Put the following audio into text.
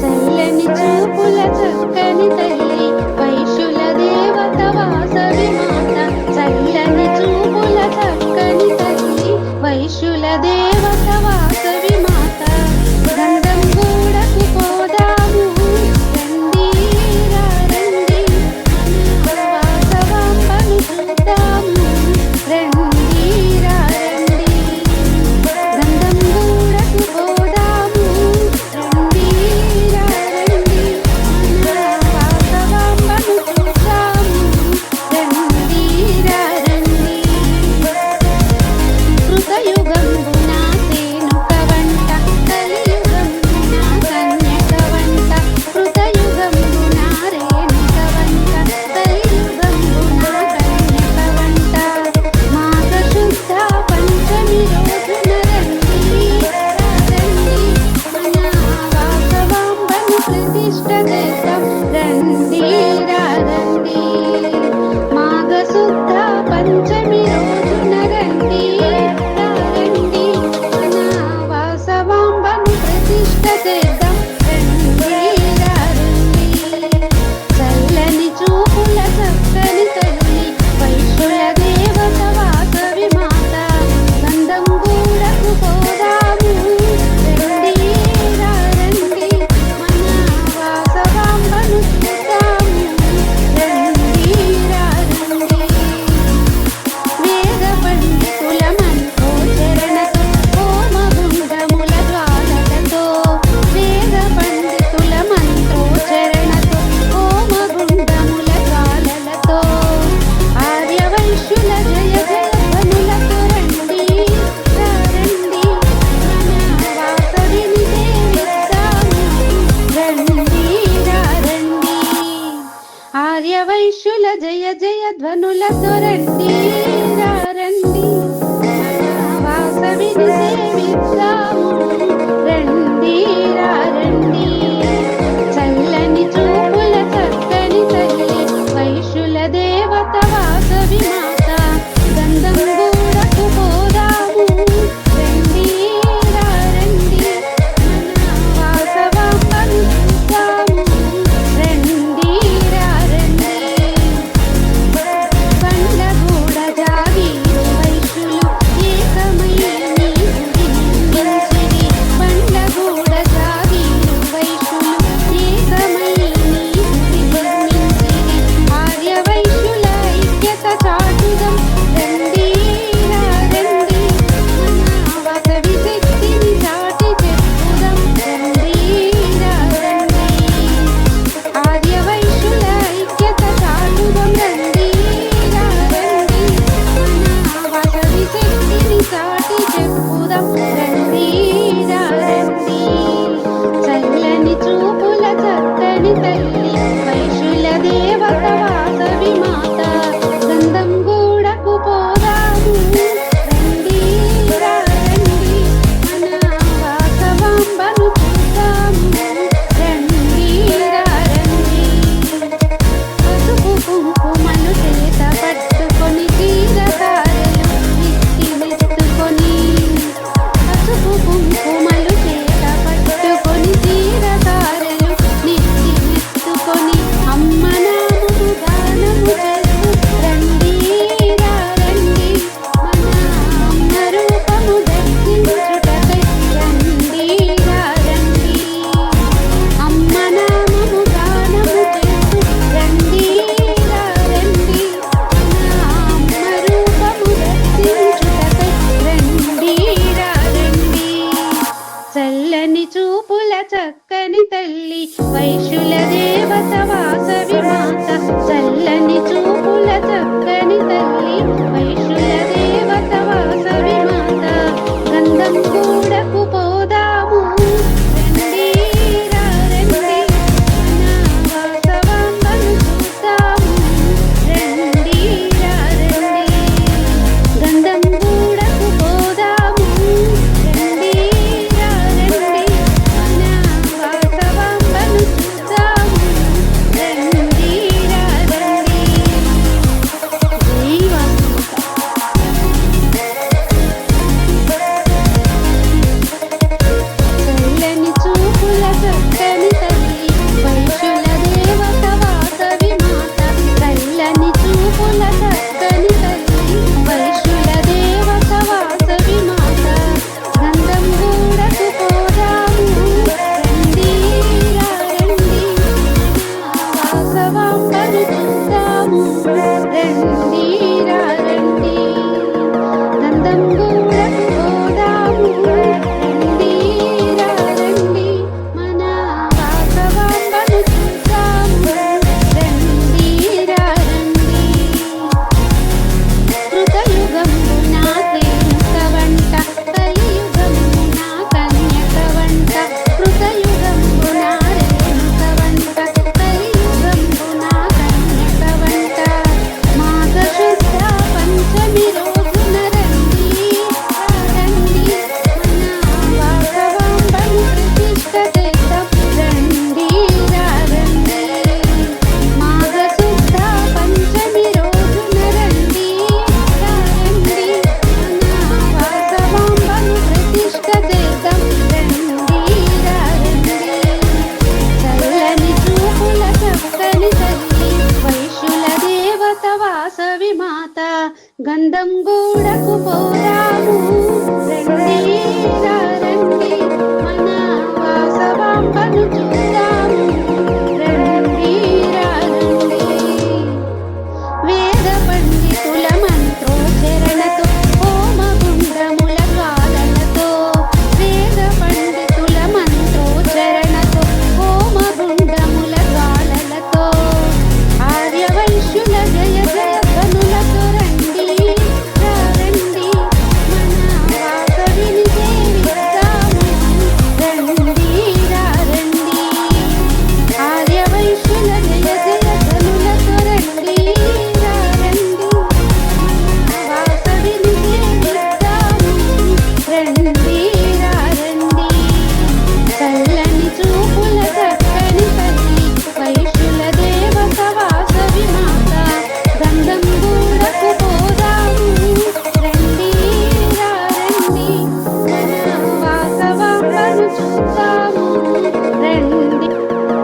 చల్లని చూపుల చక్కని ధ్వనుల దొరండి రండి వాసవిని సేవిద్దాము రండి రండి చల్లని చూపుల చక్కని తల్లి వైశుల దేవత వాసవిమా Thank you. చూపులని చూపుల చక్కని తల్లి వైశుల దేవత వాస విమాత చల్లని చూపుల చక్కని తల్లి వైశుల దేవత వాస విమాత గంధం కూడా தங்க వాసవి మాత గంధం గూడకు పోరాము రండి రండి మన వాసవాంబను